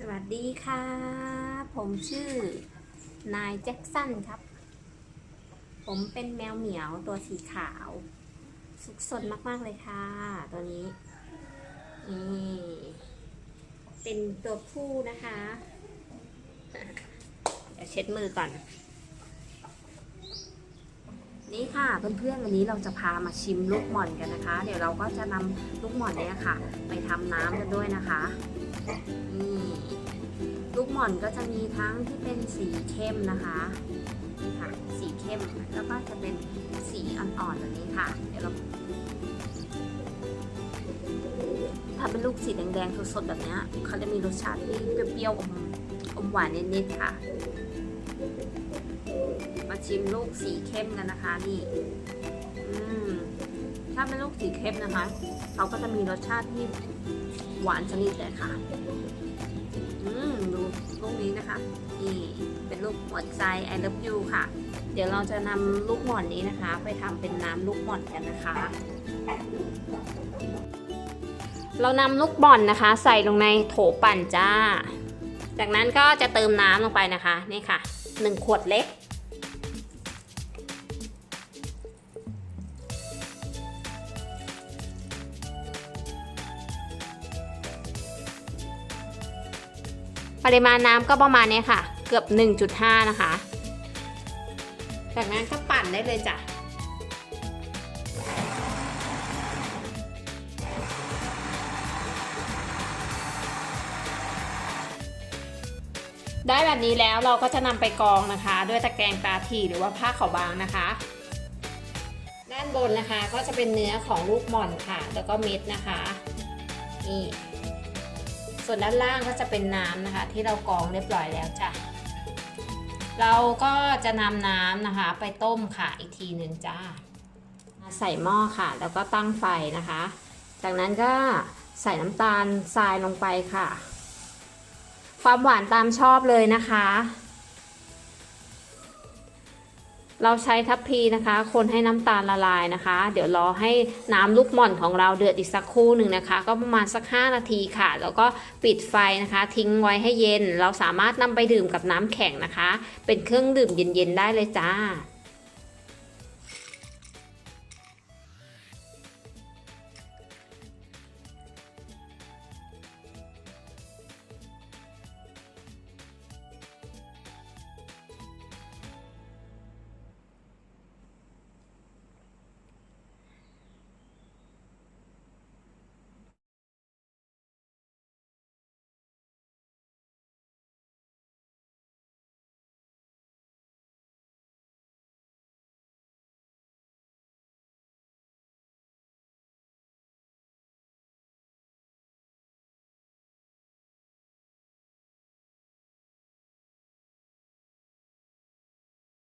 สวัสดีค่ะ ผมชื่อ นายแจ็คสันครับ ผมเป็นแมวเหมียวตัวสีขาว สุขสนมาก ๆ เลยค่ะ ตัวนี้นี่เป็นตัวผู้นะคะ เดี๋ยวเช็ดมือก่อน นี่ค่ะเพื่อนๆวันนี้เราจะพามาชิมลูกหม่อนกันนะคะ เดี๋ยวเราก็จะนำลูกหม่อนเนี่ยค่ะ ไปทำน้ำกันด้วยนะคะนี่ หม่อนก็จะมีทั้งที่เป็นสีเข้มนะคะนี่ค่ะ สีเข้มแล้วก็จะเป็นสีอ่อนๆแบบนี้ค่ะ เดี๋ยวเราถ้าเป็นลูกสีแดงๆสดๆแบบนี้เขาจะมีรสชาติที่เปรี้ยวๆอมอมหวานนิดๆค่ะ มาชิมลูกสีเข้มกันนะคะนี่อืมถ้าเป็นลูกสีเข้มนะคะ เขาก็จะมีรสชาติที่หวานชนิดเลยค่ะ มดูลูกนี้นะคะนี่เป็นลูกหมอนใจ I love you ค่ะ เดี๋ยวเราจะนำลูกหมอนนี้นะคะ ไปทำเป็นน้ำลูกหมอนกันนะคะ เรานำลูกบอลนะคะ ใส่ลงในโถปั่นจ้า จากนั้นก็จะเติมน้ำลงไปนะคะ นี่ค่ะ 1 ขวดเล็ก ปริมาณน้ำก็ประมาณนี้ค่ะ เกือบ 1.5 นะคะ จากนั้นก็ปั่นได้เลยจ้ะได้แบบนี้แล้วเราก็จะนำไปกองนะคะ ด้วยตะแกรงตาถี่หรือว่าผ้าขาวบางนะคะ ด้านบนนะคะก็จะเป็นเนื้อของลูกหม่อนค่ะ แล้วก็เม็ดนะคะนี่ ส่วนด้านล่างก็จะเป็นน้ำนะคะ ที่เรากรองเรียบร้อยแล้วจ้ะ เราก็จะนำน้ำนะคะ ไปต้มค่ะอีกทีหนึ่งจ้าใส่หม้อค่ะ แล้วก็ตั้งไฟนะคะ จากนั้นก็ใส่น้ำตาลทรายลงไปค่ะ ความหวานตามชอบเลยนะคะ เราใช้ทัพพีนะคะ คนให้น้ำตาลละลายนะคะ เดี๋ยวรอให้น้ำลูกหม่อนของเราเดือดอีกสักครู่หนึ่งนะคะ ก็ประมาณสัก 5 นาทีค่ะ แล้วก็ปิดไฟนะคะ ทิ้งไว้ให้เย็น เราสามารถนำไปดื่มกับน้ำแข็งนะคะ เป็นเครื่องดื่มเย็นๆได้เลยจ้า